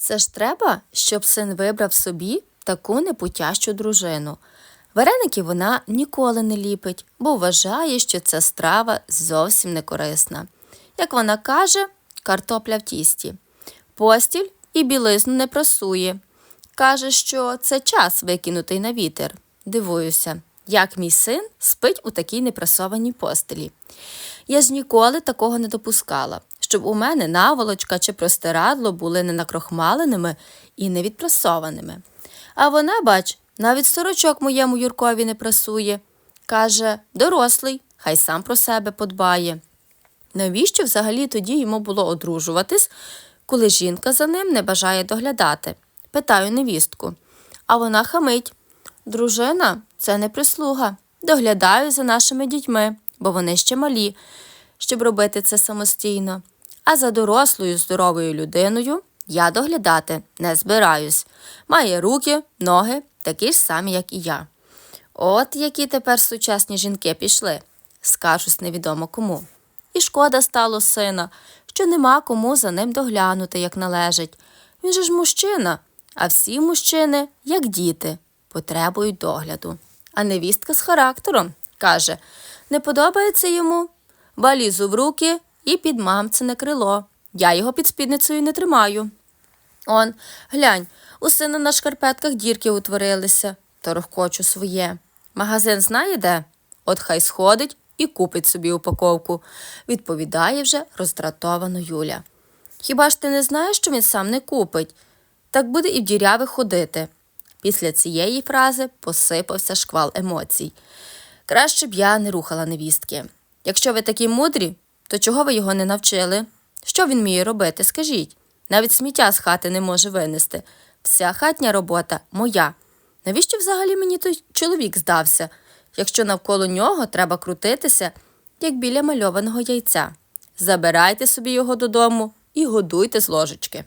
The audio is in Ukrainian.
Це ж треба, щоб син вибрав собі таку непутящу дружину. Вареники вона ніколи не ліпить, бо вважає, що ця страва зовсім не корисна. Як вона каже, картопля в тісті. Постіль і білизну не прасує. Каже, що це час викинутий на вітер. Дивуюся, як мій син спить у такій непрасованій постелі. Я ж ніколи такого не допускала, щоб у мене наволочка чи простирадло були не накрохмаленими і не відпрасованими. А вона, бач, навіть сорочок моєму Юркові не прасує. Каже, дорослий, хай сам про себе подбає. Навіщо взагалі тоді йому було одружуватись, коли жінка за ним не бажає доглядати? Питаю невістку. А вона хамить. Дружина це не прислуга. Доглядаю за нашими дітьми, бо вони ще малі, щоб робити це самостійно. А за дорослою здоровою людиною я доглядати не збираюсь. Має руки, ноги, такі ж самі, як і я. От які тепер сучасні жінки пішли, скажусь невідомо кому. І шкода стало сина, що нема кому за ним доглянути, як належить. Він же ж мужчина, а всі мужчини, як діти, потребують догляду. А невістка з характером каже: не подобається йому, валізу в руки і під мамцине крило. Я його під спідницею не тримаю. Он, глянь, у сина на шкарпетках дірки утворилися, торохкочу своє. Магазин знає де? От хай сходить і купить собі упаковку, відповідає вже роздратовано Юля. Хіба ж ти не знаєш, що він сам не купить? Так буде і в дірявих ходити. Після цієї фрази посипався шквал емоцій. Краще б я не рухала невістки. Якщо ви такі мудрі, то чого ви його не навчили? Що він вміє робити, скажіть? Навіть сміття з хати не може винести. Вся хатня робота моя. Навіщо взагалі мені той чоловік здався, якщо навколо нього треба крутитися, як біля мальованого яйця? Забирайте собі його додому і годуйте з ложечки.